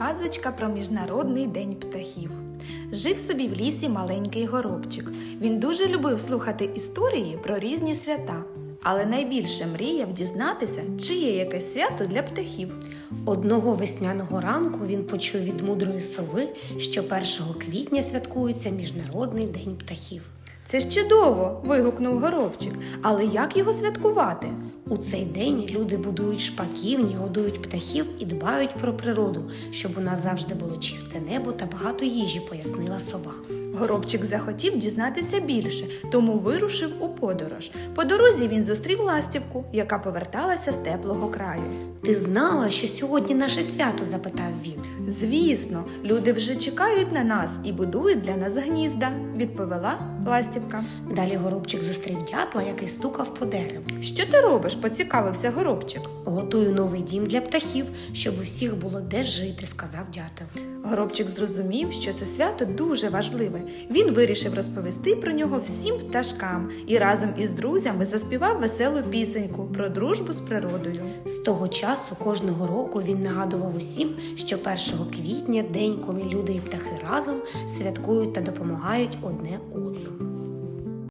Казочка про Міжнародний день птахів. Жив собі в лісі маленький горобчик. Він дуже любив слухати історії про різні свята, але найбільше мріяв дізнатися, чи є якесь свято для птахів. Одного весняного ранку він почув від мудрої сови, що 1 квітня святкується Міжнародний день птахів. Це ж чудово! вигукнув горобчик. Але як його святкувати? У цей день люди будують шпаківні, годують птахів і дбають про природу, щоб у нас завжди було чисте небо та багато їжі, пояснила сова. Горобчик захотів дізнатися більше, тому вирушив у подорож. По дорозі він зустрів ластівку, яка поверталася з теплого краю. Ти знала, що сьогодні наше свято? запитав він. Звісно, люди вже чекають на нас і будують для нас гнізда, відповіла ластівка. Далі горобчик зустрів дятла, який стукав по дереву. Що ти робиш? поцікавився горобчик. Готую новий дім для птахів, щоб у всіх було де жити, сказав дятел. Горобчик зрозумів, що це свято дуже важливе. Він вирішив розповісти про нього всім пташкам і разом із друзями заспівав веселу пісеньку про дружбу з природою. З того часу кожного року він нагадував усім, що 1 квітня день, коли люди і птахи разом святкують та допомагають одне одному.